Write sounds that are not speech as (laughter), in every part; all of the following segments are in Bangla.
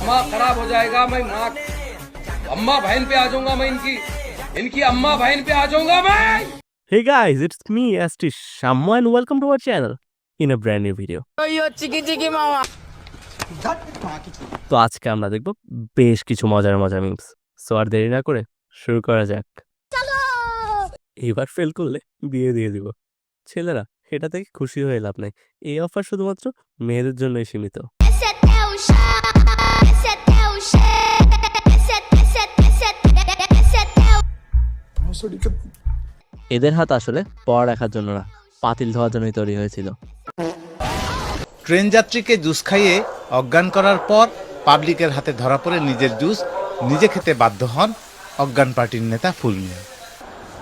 अम्मा खराब हो जाएगा मैं माँ अम्मा बहन पे आ जाऊंगा मैं इनकी इनकी अम्मा बहन पे आ जाऊंगा मैं Hey guys, it's me, Astish Shamma, and welcome to our channel in a brand new video. তো আজকে আমরা দেখব বেশ কিছু মজার মজার মিমস সো আর দেরি না করে শুরু করা যাক এবার ফেল করলে বিয়ে দিয়ে দিব ছেলেরা এটা থেকে খুশি হয়ে লাভ নাই। এই অফার শুধুমাত্র মেয়েদের জন্যই সীমিত। এদের হাত আসলে পড়া রাখার জন্য না পাতিল ধোয়ার জন্যই তৈরি হয়েছিল। ট্রেন যাত্রীকে জুস খাইয়ে অজ্ঞান করার পর পাবলিকের হাতে ধরা পড়ে নিজের জুস নিজে খেতে বাধ্য হন অজ্ঞান পার্টির নেতা ফুলমিয়া।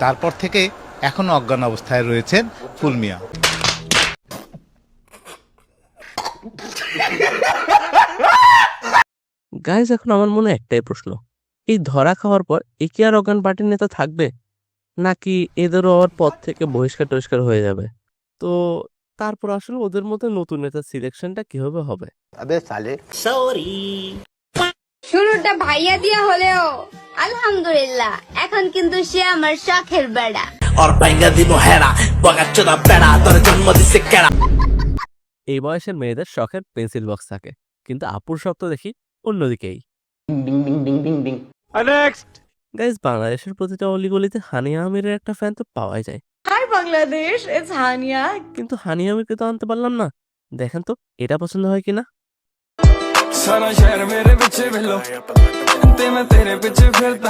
তারপর থেকে এখনও অজ্ঞান অবস্থায় রয়েছেন ফুলমিয়া গাইজ এখন আমার মনে একটাই প্রশ্ন। এই ধরা খাওয়ার পর এ কি আর অজ্ঞান পার্টির নেতা থাকবে? নাকি এদেরও আবার পদ থেকে বহিষ্কার টহিষ্কার হয়ে যাবে? তো তারপর আসলে ওদের মধ্যে নতুন নেতা সিলেকশনটা কীভাবে হবে? আবে সালে। সরি শুরুটা ভাইয়া দিয়া হলেও আলহামদুলিল্লাহ এখন কিন্তু সে আমার শখের বেড়া। অর ভাঙ্গা দিব হেরা। বগাচ্চোদা পেড়া তোর জন্ম দিছে কেড়া। এই বয়সের মেয়েদের শখের পেন্সিল বক্স থাকে কিন্তু আপুর শখ তো দেখি অন্যদিকেই। গাইজ বাংলাদেশের প্রতিটা অলিগলিতে হানিয়া আমিরের একটা ফ্যান তো পাওয়াই যায়। হাই বাংলাদেশ ইটস হানিয়া কিন্তু হানিয়া আমিরকে তো আনতে পারলাম না। দেখেন তো এটা পছন্দ হয় কিনা? सारा शहर मेरे पीछे फिर लो ते मैं तेरे पीछे फिरता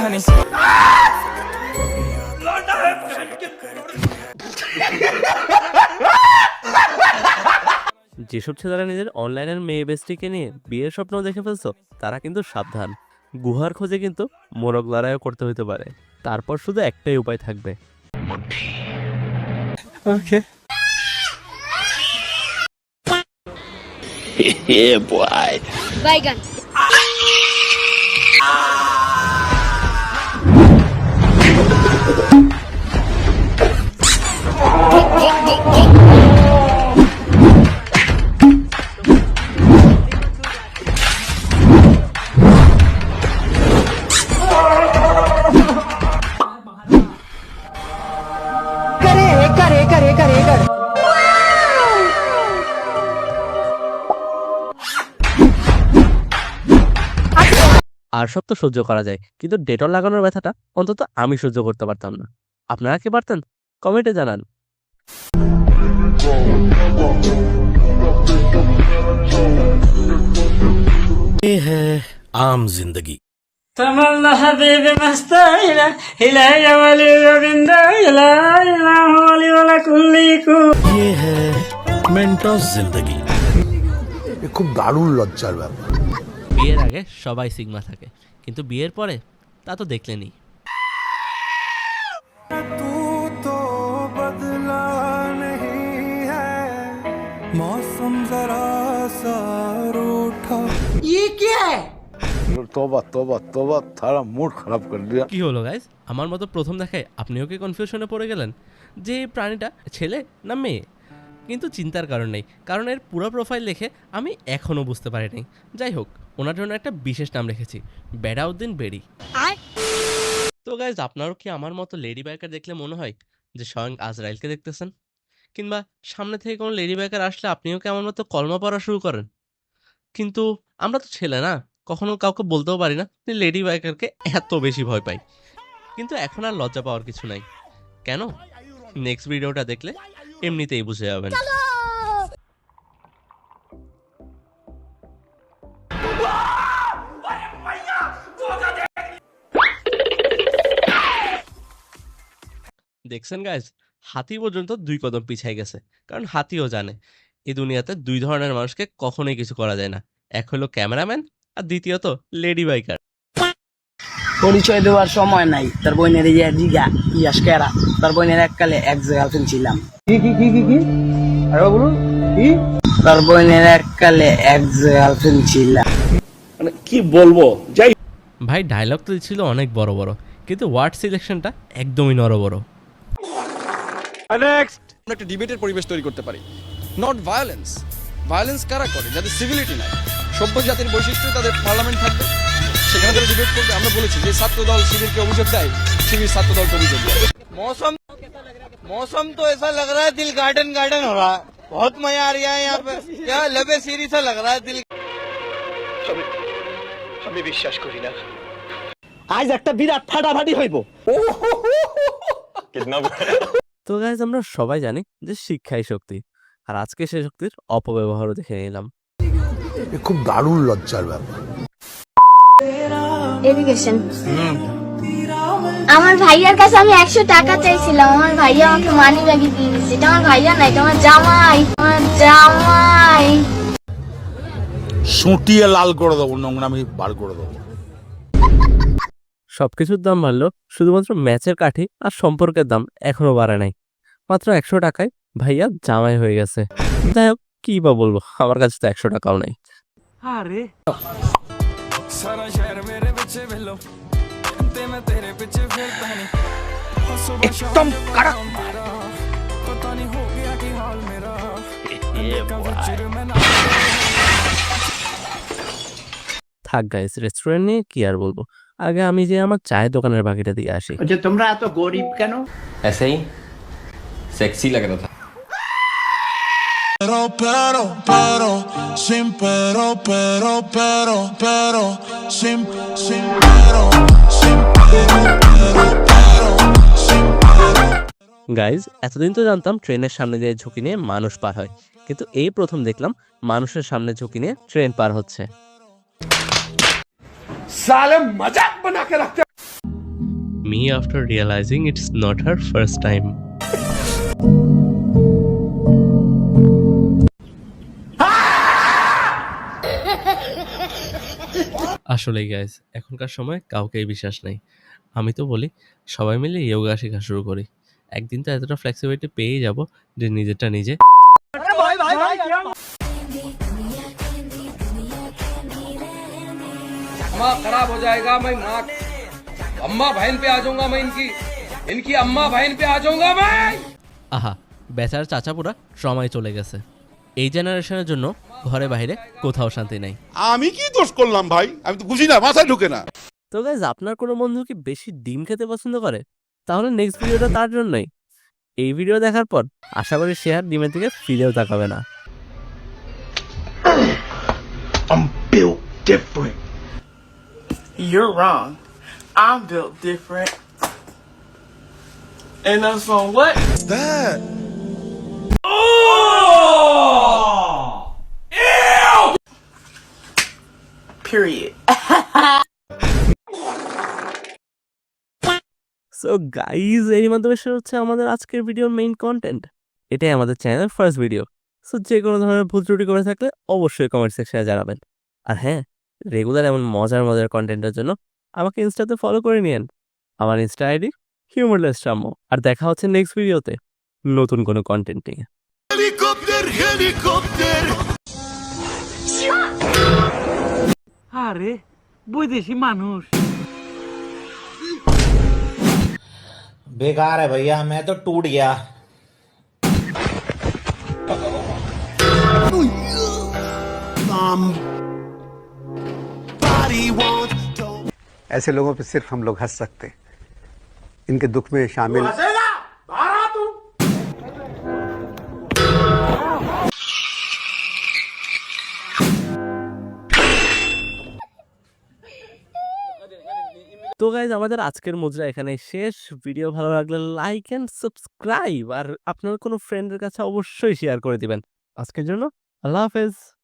যেসব ছেলেরা নিজের অনলাইনের মেয়ে বেস্টিকে নিয়ে বিয়ের স্বপ্ন দেখে ফেলছো তারা কিন্তু সাবধান। গুহার খোঁজে কিন্তু মোরগ লড়াইও করতে হতে পারে। তারপর শুধু একটাই উপায় থাকবে। বাইগান (laughs) আর সব তো সহ্য করা যায়, কিন্তু ডেটল লাগানোর ব্যথাটা অন্তত আমি সহ্য করতে পারতাম না। আপনারা কি পারতেন? কমেন্টে জানান। आम जिंदगी। तमल्ला हबीब मस्ताइला हिलाया वाली रविंदा हिलाया वाली वाला कुल्ली को। ये है মেন্টস জিন্দগি খুব দারুণ লজ্জার ব্যাপার। বিয়ের আগে সবাই সিগমা থাকে। কিন্তু বিয়ের পরে তা তো দেখলেনি मौसम जरा सा रूठा তোবা তোবা তোবা তারা মুড খারাপ করে দিয়া কি হলো গাইজ আমার মতো প্রথম দেখায় আপনিও কি কনফিউশনে পড়ে গেলেন যে এই প্রাণীটা ছেলে না মেয়ে কিন্তু চিন্তার কারণ নেই কারণ এর পুরো প্রোফাইল দেখে আমি এখনও বুঝতে পারিনি যাই হোক ওনার জন্য একটা বিশেষ নাম রেখেছি বেড়াউদ্দিন বেড়ি তো গাইজ আপনারও কি আমার মতো লেডি বাইকার দেখলে মনে হয় যে স্বয়ং আজরাইলকে দেখতেছেন কিংবা সামনে থেকে কোনো লেডি বাইকার আসলে আপনিও কেমন মতো কলমা পড়া শুরু করেন? কিন্তু আমরা তো ছেলে না, কখনো কাউকে বলতেও পারি না লেডি বাইকারকে এত বেশি ভয় পাই। কিন্তু এখন আর লজ্জা পাওয়ার কিছু নাই। কেন? নেক্সট ভিডিওটা দেখলে এমনিতেই বুঝে যাবেন। দেখছেন গাইজ হাতি পর্যন্ত দুই কদম পিছাই গেছে কারণ হাতিও জানে এই দুনিয়াতে দুই ধরনের মানুষকে কখনোই কিছু করা যায় না। এক হলো ক্যামেরাম্যান আর দ্বিতীয়ত লেডি বাইকার। পরিচয় দেওয়ার সময় নাই। তার বোনের ইয়া জিগা ইয়াস কেরা। তার বোনের এককালে এক গার্লফ্রেন্ড ছিলাম। কি কি কি কি কি? আরে বলুন কি? তার বোনের এককালে এক গার্লফ্রেন্ড ছিলাম। মানে কি বলব? যাই ভাই ডায়লগ তো ছিল অনেক বড় বড় কিন্তু ওয়ার্ড সিলেকশনটা একদমই নর বড় আমরা একটা ডিবেটের পরিবেশ তৈরি করতে পারি নট ভায়োলেন্স ভায়োলেন্স কারা করে যাদের সিভিলিটি নাই সভ্য জাতির বৈশিষ্ট্য তাদের পার্লামেন্ট থাকবে সেখানে তারা ডিবেট করবে আমরা বলেছি যে ছাত্র দল শিবিরকে অভিযোগ দেয় শিবির ছাত্র দলকে অভিযোগ দেয় मौसम मौसम तो ऐसा लग रहा है दिल गार्डन गार्डन हो रहा है बहुत मजा आ रहा है यहाँ पे क्या लबे सीरी सा लग रहा है दिल আজ একটা বিরাট ফাটাফাটি হইব তো গাইজ আমরা সবাই জানি যে শিক্ষাই শক্তি। আর আজকে সে শক্তির অপব্যবহারও দেখে নিলাম। খুব দারুণ লজ্জার ব্যাপার। এডুকেশন আমার ভাইয়ার কাছে আমি একশো টাকা চাইছিলাম। আমার ভাইয়া আমাকে মানি ব্যাগে দিয়ে দিচ্ছে এটা আমার ভাইয়া নাই এটা আমার জামাই। আমার জামাই। সুটিয়ে লাল করে দেবো নোংরা আমি বার করে দেবো। সবকিছুর দাম বাড়লো শুধুমাত্র ম্যাচের কাঠি আর সম্পর্কের দাম এখনও বাড়ে নাই। মাত্র একশো টাকায় ভাইয়া জামাই হয়ে গেছে। যাই হোক কী বা বলব আমার কাছে তো একশো টাকাও নাই। থাক গাইস রেস্টুরেন্ট নিয়ে কি আর বলব? আগে আমি যে আমার চায়ের দোকানের বাকিটা দিয়ে আসি। যে তোমরা এত গরিব কেন? এসেই সেক্সি লাগে না Pero, pero, pero, sin pero, pero, pero, pero, sin, sin pero, sin pero, pero, pero, sin pero. Guys এতদিন তো জানতাম ট্রেনের সামনে দিয়ে ঝুঁকি নিয়ে মানুষ পার হয়। কিন্তু এই প্রথম দেখলাম মানুষের সামনে ঝুঁকি নিয়ে ট্রেন পার হচ্ছে। Me after realizing it's not her first time আসলে গাইজ এখনকার সময় কাউকেই বিশ্বাস নেই। আমি তো বলি সবাই মিলে ইয়োগা শেখা শুরু করি। একদিন তো এতটা ফ্লেক্সিবিলিটি পেয়েই যাব যে নিজেরটা নিজে। दिमाग खराब हो जाएगा मैं माँ अम्मा बहन पे आ जाऊंगा मैं इनकी इनकी अम्मा बहन पे आ जाऊंगा मैं আহা বেচার চাচাপুরা ট্রমায় চলে গেছে এই জেনারেশনের জন্য ঘরে বাইরে কোথাও শান্তি নেই আমি কি দোষ করলাম ভাই আমি তো বুঝি না মাথায় ঢুকে না তো গাইজ আপনার কোনো বন্ধু কি বেশি ডিম খেতে পছন্দ করে তাহলে নেক্সট ভিডিওটা তার জন্যই এই ভিডিও দেখার পর আশা করি সে আর ডিমের দিকে ফিরেও তাকাবে না You're wrong. I'm built different. And that's on what? That. Period. So guys এরই মাধ্যমে শুরু হচ্ছে আমাদের আজকের ভিডিওর মেইন কন্টেন্ট এটাই আমাদের চ্যানেলের ফার্স্ট ভিডিও সো যে কোনো ধরনের ভুল ত্রুটি করে থাকলে অবশ্যই কমেন্ট সেকশনে জানাবেন আর হ্যাঁ রেগুলার এমন মজার মজার কন্টেন্টের জন্য আমাকে ইনস্টাতে ফলো করে নিন আমার ইনস্টা আইডি হিউমারলেস টাম্মো আর দেখা হচ্ছে নেক্সট ভিডিওতে নতুন কোনো কন্টেন্ট নিয়ে Helicopter, helicopter. আরে বৈদেশি মানুষ बेकार है भैया मैं तो टूट गया Body won't go. ऐसे लोगों पे सिर्फ हम लोग हंस सकते हैं इनके दुख में शामिल তো গাইজ আমাদের আজকের মুদ্রা এখানে শেষ ভিডিও ভালো লাগলে লাইক অ্যান্ড সাবস্ক্রাইব আর আপনার কোনো ফ্রেন্ডের কাছে অবশ্যই শেয়ার করে দিবেন আজকের জন্য আল্লাহ হাফেজ